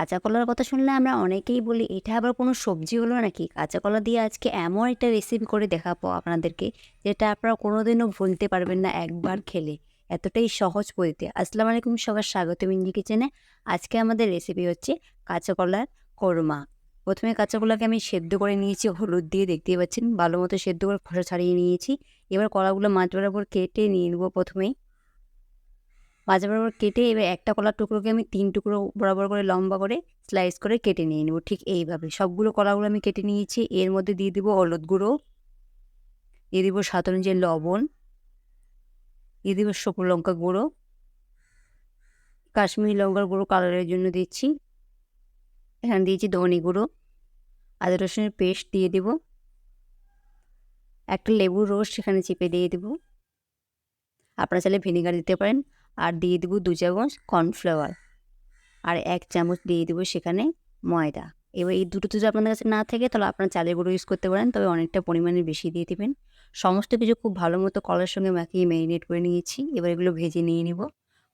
কাঁচা কলার কথা শুনলে আমরা অনেকেই বলি, এটা আবার কোনো সবজি হলো নাকি? কাঁচা কলা দিয়ে আজকে এমন একটা রেসিপি করে দেখাবো আপনাদেরকে, যেটা আপনারা কোনোদিনও ভুলতে পারবেন না একবার খেলে। এতটাই সহজ পদ্ধতি আসসালামু আলাইকুম, সবার স্বাগত মিন্দি কিচেনে। আজকে আমাদের রেসিপি হচ্ছে কাঁচা কলার কোরমা। প্রথমে কাঁচা কলাকে আমি সেদ্ধ করে নিয়েছি, হলুদ দিয়ে দেখতেই পাচ্ছেন ভালো মতো সেদ্ধ করে খোসা ছাড়িয়ে নিয়েছি। এবার কলাগুলো মাছ বরাবর কেটে নিয়ে নেব প্রথমেই। মাঝে বরাবর কেটে এবার একটা কলার টুকরোকে আমি তিন টুকরো বরাবর করে লম্বা করে স্লাইস করে কেটে নিয়ে নেব, ঠিক এইভাবে। সবগুলো কলাগুলো আমি কেটে নিয়েছি। এর মধ্যে দিয়ে দিব হলুদ গুঁড়ো, দিয়ে দিব সাত অনুযায়ী লবণ, দিয়ে দিব শুকনো লঙ্কা গুঁড়ো, কাশ্মীরি লঙ্কার গুঁড়ো কালারের জন্য দিচ্ছি। এখানে দিয়েছি ধনে গুঁড়ো, আদা রসুনের পেস্ট দিয়ে দেব। একটা লেবুর রস সেখানে চেপে দিয়ে দেব। আপনারা চাইলে ভিনেগার দিতে পারেন। আর দিয়ে দেবো দু চামচ কর্নফ্লাওয়ার। আর এক চামচ দিয়ে দেবো সেখানে ময়দা। এবার এই দুটো যদি আপনাদের কাছে না থাকে, তাহলে আপনারা চালের গুঁড়ো ইউজ করতে পারেন, তবে অনেকটা পরিমাণে বেশি দিয়ে দেবেন। সমস্ত কিছু খুব ভালো মতো কলার সঙ্গে মাখিয়ে ম্যারিনেট করে নিয়েছি। এবার এগুলো ভেজে নিয়ে নিব।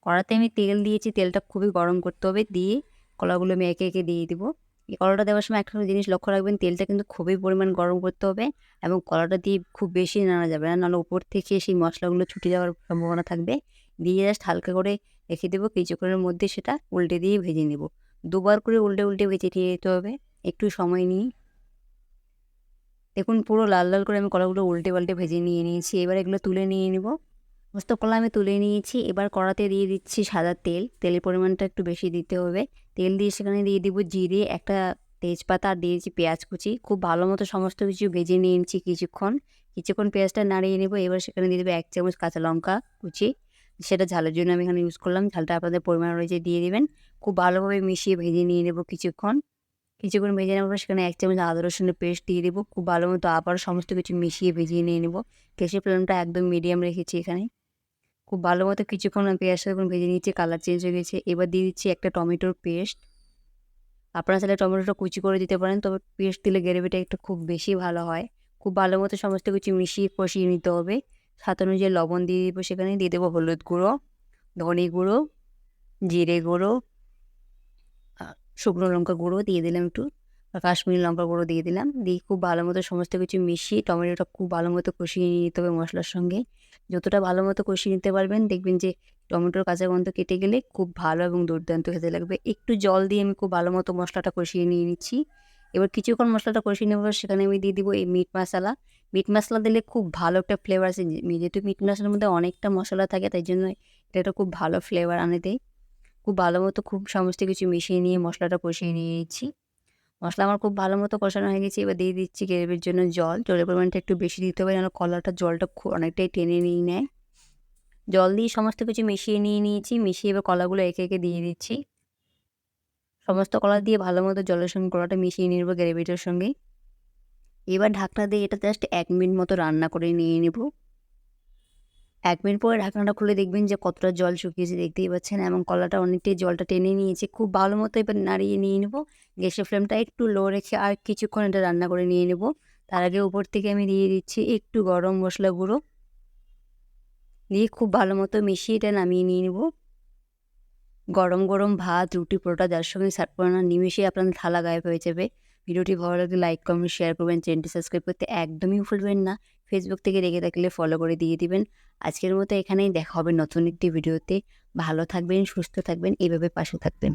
কড়াতে আমি তেল দিয়েছি, তেলটা খুবই গরম করতে হবে। দিয়ে কলাগুলো আমি একে একে দিয়ে দিব। এই কলাটা দেওয়ার সময় একটা জিনিস লক্ষ্য রাখবেন, তেলটা কিন্তু খুবই পরিমাণ গরম করতে হবে এবং কলাটা দিয়ে খুব বেশি নাড়া যাবে না। নাহলে উপর থেকে সেই মশলাগুলো ছুটে যাওয়ার সম্ভাবনা থাকবে। দিয়ে জাস্ট হালকা করে রেখে দেবো। কিছুক্ষণের মধ্যে সেটা উল্টে দিয়ে ভেজে নেব। দুবার করে উল্টে উল্টে ভেজে নিয়ে যেতে হবে। একটু সময় নিয়ে। দেখুন, পুরো লাল লাল করে আমি কলাগুলো উল্টে পাল্টে ভেজে নিয়ে নিয়েছি। এবার এগুলো তুলে নিয়ে নেব। সমস্ত কলা আমি তুলে নিয়েছি। এবার কড়াতে দিয়ে দিচ্ছি সাদা তেল। তেলের পরিমাণটা একটু বেশি দিতে হবে। তেল দিয়ে সেখানে দিয়ে দিব জিরে, একটা তেজপাতা আর দিয়েছি পেঁয়াজ কুচি। খুব ভালো মতো সমস্ত কিছু ভেজে নিয়ে নিচ্ছি কিছুক্ষণ। কিছুক্ষণ পেঁয়াজটা নাড়িয়ে নেব। এবার সেখানে দিয়ে দেবো এক চামচ কাঁচা লঙ্কা কুচি। সেটা ঝালের জন্য আমি এখানে ইউজ করলাম। ঝালটা আপনাদের পরিমাণ অনুযায়ী দিয়ে দিবেন। খুব ভালোভাবে মিশিয়ে ভেজে নিয়ে নেব কিছুক্ষণ। কিছুক্ষণ ভেজে নেওয়ার পর সেখানে এক চামচ আদা, রসুনের পেস্ট দিয়ে দেবো। খুব ভালো মতো আবার সমস্ত কিছু মিশিয়ে ভেজিয়ে নিয়ে নেব। গ্যাসের ফ্লেমটা একদম মিডিয়াম রেখেছি এখানে। খুব ভালো মতো কিছুক্ষণ পেঁয়াজটা যখন ভেজে নিয়েছি কালার চেঞ্জ হয়ে গেছে। এবার দিয়ে দিচ্ছি একটা টমেটোর পেস্ট আপনারা চাইলে টমেটোটা কুচি করে দিতে পারেন, তবে পেস্ট দিলে গ্রেভিটা একটু খুব বেশি ভালো হয়। খুব ভালো মতো সমস্ত কিছু মিশিয়ে কষিয়ে নিতে হবে। স্বাদ অনুযায়ী লবণ দিয়ে দেবো, সেখানে দিয়ে দেবো হলুদ গুঁড়ো, ধনে গুঁড়ো, জিরে গুঁড়ো শুকনো লঙ্কা গুঁড়ো দিয়ে দিলাম একটু কাশ্মীরি লঙ্কা গুঁড়ো দিয়ে দিলাম। দিয়ে খুব ভালো মতো সমস্ত কিছু মিশিয়ে টমেটোটা খুব ভালো মতো কষিয়ে নিয়ে নিতে হবে মশলার সঙ্গে। যতটা ভালো মতো কষিয়ে নিতে পারবেন, দেখবেন যে টমেটোর কাঁচা গন্ধ কেটে গেলে খুব ভালো এবং দুর্দান্ত খেতে লাগবে। একটু জল দিয়ে আমি খুব ভালো মতো মশলাটা কষিয়ে নিয়ে নিচ্ছি। এবার কিছুক্ষণ মশলাটা কষিয়ে নেবার সেখানে আমি দিয়ে দিব এই মিট মশলা মিট মশলা দিলে খুব ভালো একটা ফ্লেভার আছে যেহেতু মিট মশলার মধ্যে অনেকটা মশলা থাকে, তাই জন্য এটা একটা খুব ভালো ফ্লেভার আনে দেয়। খুব ভালো মতো খুব সমস্ত কিছু মিশিয়ে নিয়ে মশলাটা কষিয়ে নিয়ে নিচ্ছি। মশলা আমার খুব ভালো মতো কষানো হয়ে গেছে, এবার দিয়ে দিচ্ছি গ্রেভির জন্য জল। জলের পরিমাণটা একটু বেশি দিতে হবে, যেন কলাটা জলটা খুব অনেকটাই টেনে নিয়ে নেয়। জল দিয়ে সমস্ত কিছু মিশিয়ে নিয়ে নিয়েছি, মিশিয়ে এবার কলাগুলো একে একে দিয়ে দিচ্ছি। সমস্ত কলা দিয়ে ভালো মতো জলের সঙ্গে কলাটা মিশিয়ে নেব গ্রেভিটার সঙ্গে। এবার ঢাকনা দিয়ে এটা জাস্ট এক মিনিট মতো রান্না করে নিয়ে নেব। এক মিনিট পরে ঢাকনাটা খুলে দেখবেন যে কতটা জল শুকিয়েছে, দেখতেই পাচ্ছেন। এবং কলাটা অনেকটাই জলটা টেনে নিয়েছে। খুব ভালো মতো এবার নাড়িয়ে নিয়ে নেব। গ্যাসের ফ্লেমটা একটু লো রেখে আর কিছুক্ষণ এটা রান্না করে নিয়ে নেব। তার আগে উপর থেকে আমি দিয়ে দিচ্ছি একটু গরম মশলা গুঁড়ো। দিয়ে খুব ভালো মতো মিশিয়ে এটা নামিয়ে নিয়ে নেব। গরম গরম ভাত, রুটি, পরোটা, যার সঙ্গে সার্ভ করে না, নিমেষেই আপনার থালা গায়েব হয়ে যাবে। ভিডিওটি ভালো লাগলে লাইক কমেন্ট শেয়ার করবেন। চ্যানেলটি সাবস্ক্রাইব করতে একদমই ভুলবেন না। ফেসবুক থেকে রেখে থাকলে ফলো করে দিয়ে দিবেন। আজকের মতো এখানেই দেখা হবে নতুন একটি ভিডিওতে ভালো থাকবেন, সুস্থ থাকবেন এইভাবে পাশে থাকবেন।